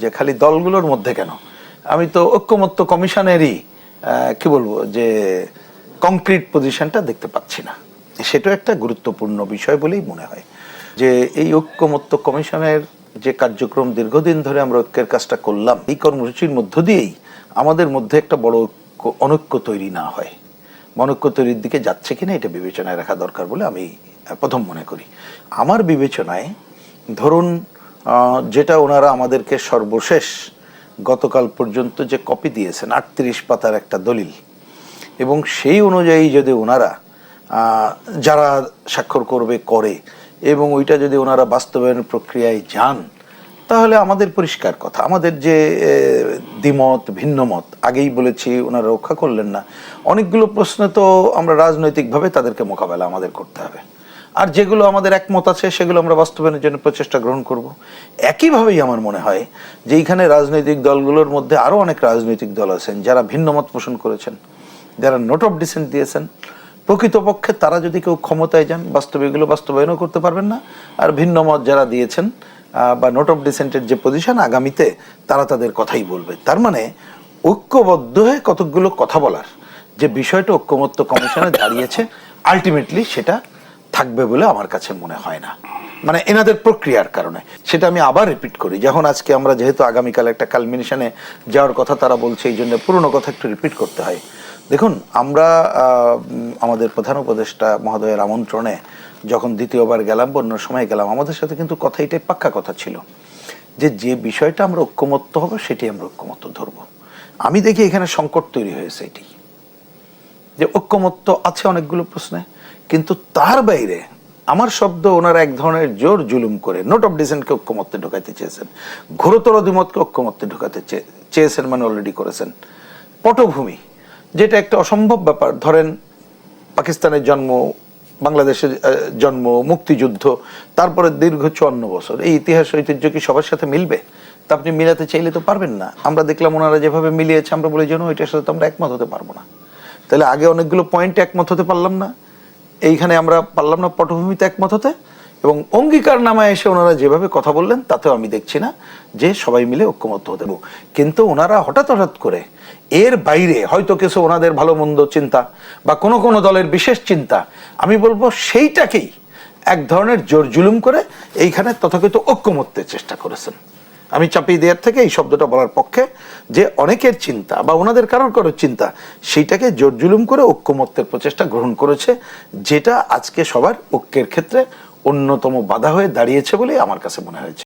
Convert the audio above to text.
যে খালি দলগুলোর মধ্যে কেন? আমি তো ঐক্যমত্য কমিশনেরই কি বলব, যে কংক্রিট পজিশনটা দেখতে পাচ্ছি না। সেটা একটা গুরুত্বপূর্ণ বিষয় বলেই মনে হয়। যে এই ঐক্যমত্য কমিশনের যে কার্যক্রম দীর্ঘদিন ধরে আমরা ঐক্যের কাজটা করলাম, এই কর্মসূচির মধ্য দিয়েই আমাদের মধ্যে একটা বড় ঐক্য, অনৈক্য তৈরি না হয়। মনৈক্য তৈরির দিকে যাচ্ছে কিনা এটা বিবেচনায় রাখা দরকার বলে আমি প্রথম মনে করি। আমার বিবেচনায় ধরুন যেটা ওনারা আমাদেরকে সর্বশেষ গতকাল পর্যন্ত যে কপি দিয়েছেন, আটত্রিশ পাতার একটা দলিল। এবং সেই অনুযায়ী যদি ওনারা যারা স্বাক্ষর করবে, করে, এবং ওইটা যদি ওনারা বাস্তবায়ন প্রক্রিয়ায় যান, তাহলে আমাদের পরিষ্কার কথা। আমাদের যে দ্বিমত, ভিন্নমত, আগেই বলেছি, ওনারা রক্ষা করলেন না। অনেকগুলো প্রশ্ন তো আমরা রাজনৈতিকভাবে তাদেরকে মোকাবেলা আমাদের করতে হবে। আর যেগুলো আমাদের একমত আছে, সেগুলো আমরা বাস্তবায়নের জন্য প্রচেষ্টা গ্রহণ করব। একইভাবেই আমার মনে হয় যে এইখানে রাজনৈতিক দলগুলোর মধ্যে আরও অনেক রাজনৈতিক দল আছেন, যারা ভিন্ন মত পোষণ করেছেন, যারা নোট অফ ডিসেন্ট দিয়েছেন। প্রকৃতপক্ষে তারা যদি কেউ ক্ষমতায় যান, বাস্তবে এগুলো বাস্তবায়নও করতে পারবেন না। আর ভিন্ন মত যারা দিয়েছেন বা নোট অফ ডিসেন্টের যে পজিশন আগামীতে, তারা তাদের কথাই বলবে। তার মানে ঐক্যবদ্ধ হয়ে কতকগুলো কথা বলার, যে বিষয়টা ঐক্যমত্য কমিশনে দাঁড়িয়েছে আলটিমেটলি সেটা থাকবে বলে আমার কাছে মনে হয় না। মানে এনাদের প্রক্রিয়ার কারণে। সেটা আমি আবার রিপিট করি। যখন আজকে আমরা যেহেতু আগামীকাল একটা কালমিনেশনে যাওয়ার কথা তারা বলছে, এই জন্য পুরনো কথা একটু রিপিট করতে হয়। দেখুন, আমরা আমাদের প্রধান উপদেষ্টা মহোদয়ের আমন্ত্রণে যখন দ্বিতীয়বার গেলাম, অন্য সময় গেলাম, আমাদের সাথে কিন্তু কথা এটাই পাক্কা কথা ছিল যে যে বিষয়টা আমরা ঐক্যমত্য হব সেটি আমরা ঐক্যমত্য ধরবো। আমি দেখি এখানে সংকট তৈরি হয়েছে এটি। যে ঐক্যমত্য আছে অনেকগুলো প্রশ্নে, কিন্তু তার বাইরে আমার শব্দ ওনারা এক ধরনের জোর জুলুম করে নোট অফ ডিসেন্টকে ঐক্যমত্যে ঢোকাতে চেয়েছেন, ঘোরতর অধিমতকে ঐক্যমত্যে ঢোকাতে চেয়েছেন মানে অলরেডি করেছেন। পটভূমি, যেটা একটা অসম্ভব ব্যাপার, ধরেন পাকিস্তানের জন্ম, বাংলাদেশের জন্ম, মুক্তিযুদ্ধ, তারপরে দীর্ঘ চুয়ান্ন বছর, এই ইতিহাস, ঐতিহ্য কি সবার সাথে মিলবে? তা আপনি মিলাতে চাইলে তো পারবেন না। আমরা দেখলাম ওনারা যেভাবে মিলিয়েছে, আমরা বলি যেন ওইটার সাথে তো আমরা একমত হতে পারব না। তাহলে আগে অনেকগুলো পয়েন্টে একমত হতে পারলাম না। এইখানে আমরা পারলাম না পটভূমিতে একমত হতে। এবং অঙ্গীকার নামায় এসে ওনারা যেভাবে কথা বললেন, তাতেও আমি দেখছি না যে সবাই মিলে ঐক্যমত্য হতে। কিন্তু ওনারা হঠাৎ হঠাৎ করে এর বাইরে হয়তো কিছু ওনাদের ভালো মন্দ চিন্তা বা কোনো কোনো দলের বিশেষ চিন্তা, আমি বলব সেইটাকেই এক ধরনের জোর জুলুম করে এইখানে তথাকথিত ঐক্যমত্যের চেষ্টা করেছেন। আমি চাপিয়ে দেওয়ার থেকে এই শব্দটা বলার পক্ষে যে অনেকের চিন্তা বা ওনাদের কারোর কারোর চিন্তা, সেইটাকে জোর জুলুম করে ঐক্যমত্যের প্রচেষ্টা গ্রহণ করেছে, যেটা আজকে সবার ঐক্যের ক্ষেত্রে অন্যতম বাধা হয়ে দাঁড়িয়েছে বলে আমার কাছে মনে হয়েছে।